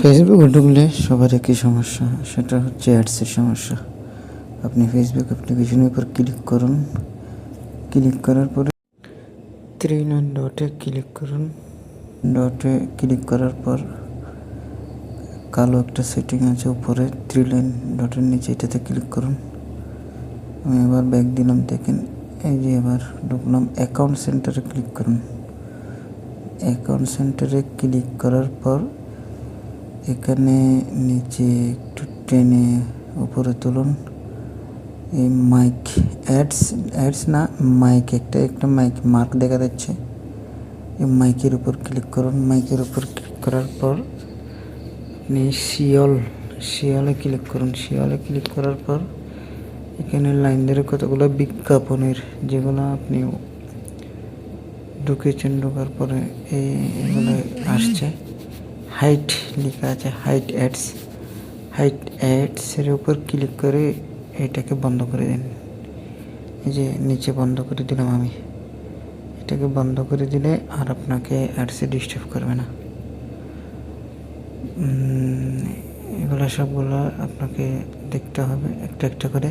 ফেসবুকে ঢুকলে সবার একই সমস্যা সেটা হচ্ছে অ্যাডসের সমস্যা। আপনি ফেসবুক অ্যাপ্লিকেশনের উপর ক্লিক করুন। ক্লিক করার পরে থ্রি নাইন ডটে ক্লিক করুন। ডটে ক্লিক করার পর কালো একটা সেটিং আছে উপরে থ্রি লাইন ডটের নিচে এটাতে ক্লিক করুন। আমি এবার ব্যাক দিলাম দেখেন এই যে এবার ঢুকলাম অ্যাকাউন্ট সেন্টারে ক্লিক করুন। অ্যাকাউন্ট সেন্টারে ক্লিক করার পর এখানে নিচে একটু টেনে উপরে তুলুন। এই মাইক অ্যাডস অ্যাডস না মাইক একটা একটা মাইক মার্ক দেখা যাচ্ছে। এই মাইকের উপর ক্লিক করুন। মাইকের উপর ক্লিক করার পর আপনি শিয়ল, শিয়লে ক্লিক করুন। শিয়লে ক্লিক করার পর এখানে লাইন ধরে কতগুলো বিজ্ঞাপনের, যেগুলো আপনি ঢুকেছেন ঢোকার পরে এই এগুলো আসছে। হাইট লেখা আছে হাইট অ্যাডস হাইট অ্যাডসের উপর ক্লিক করে এটাকে বন্ধ করে দিন। এই যে নিচে বন্ধ করে দিলাম আমি। এটাকে বন্ধ করে দিলে আর আপনাকে অ্যাডসে ডিস্টার্ব করবে না। এগুলো সবগুলো আপনাকে দেখতে হবে একটা একটা করে।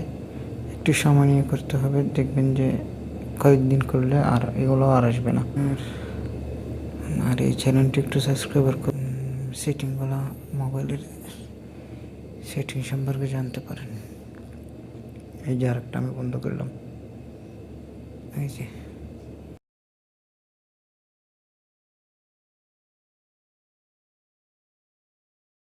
একটু সময় নিয়ে করতে হবে, দেখবেন যে কয়েকদিন করলে আর এগুলো আর আসবে না। আর এই চ্যানেলটি একটু সাবস্ক্রাইবার করুন সেটিংগুলো মোবাইলের সেটিং সম্পর্কে জানতে পারেন। এই যে আরেকটা আমি বন্ধ করলাম এই যে।